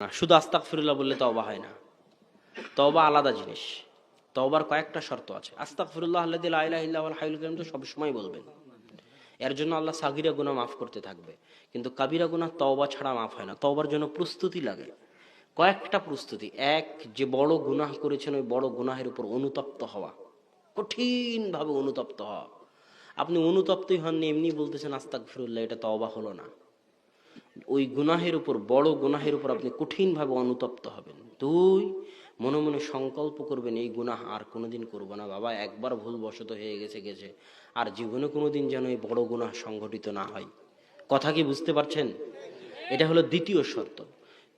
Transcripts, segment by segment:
না শুধু আস্তাক ফিরুল্লাহ বললে তওবা হয় না। তওবা আলাদা জিনিস। তওবার কয়েকটা শর্ত আছে। আস্তাক ফিরুল্লাহ আল্লাহ তো সবসময় বলবেন। এর জন্য আল্লাহ সাগিরা গুনাহ মাফ করতে থাকবে। কিন্তু কাবিরা গুনাহ তওবা ছাড়া মাফ হয় না। তওবার জন্য প্রস্তুতি লাগে। কয়েকটা প্রস্তুতি। এক, যে বড় গুনাহ করেছেন, ওই বড় গুনাহের উপর অনুতপ্ত হওয়া। কঠিনভাবে অনুতপ্ত হওয়া। আপনি অনুতপ্তই হননি, এমনি বলতেছেন আস্তাক ফিরুল্লাহ এটা তওবা হলো না। ওই গুনাহের উপর, বড় গুনাহের উপর আপনি কঠিনভাবে অনুতপ্ত হবেন। দুই, মনে মনে সংকল্প করবেন, এই গুনাহ আর কোনোদিন করব না। বাবা, একবার ভুলবশত হয়ে গেছে গেছে। আর জীবনে কোনোদিন যেন এই বড় গুনাহ সংঘটিত না হয়। কথা কি বুঝতে পারছেন? এটা হলো দ্বিতীয় শর্ত।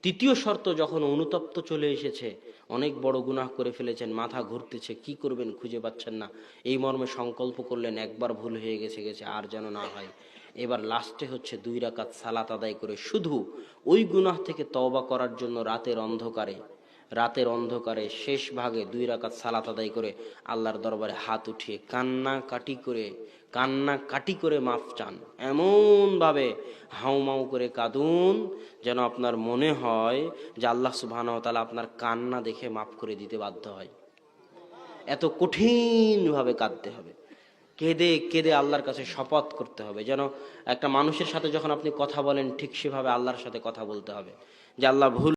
তৃতীয় শর্ত, যখন অনুতপ্ত চলে এসেছে, অনেক বড় গুনাহ করে ফেলেছেন, মাথা ঘুরতেছে, কি করবেন খুঁজে পাচ্ছেন না। এই মর্মে সংকল্প করলেন, একবার ভুল হয়ে গেছে গেছে, আর যেন না হয়। এবার লাস্টে হচ্ছে দুই রাকাত সালাত আদায় করে শুধু ওই গুনাহ থেকে তওবা করার জন্য রাতের অন্ধকারে রাতের অন্ধকারে শেষ ভাগে দুই রাকাত সালাত আদায় করে আল্লাহর দরবারে হাত উঠিয়ে কান্না কাটি করে, কান্না কাটি করে মাফ চান। এমন ভাবে হাউমাউ করে কাঁদুন যেন আপনার মনে হয় যে আল্লাহ সুবাহ তালা আপনার কান্না দেখে মাফ করে দিতে বাধ্য হয়। এত কঠিনভাবে কাঁদতে হবে। কেঁদে কেঁদে আল্লাহর কাছে শপথ করতে হবে। যেন একটা মানুষের সাথে যখন আপনি কথা বলেন, ঠিক সেভাবে আল্লাহর সাথে কথা বলতে হবে। যে আল্লাহ ভুল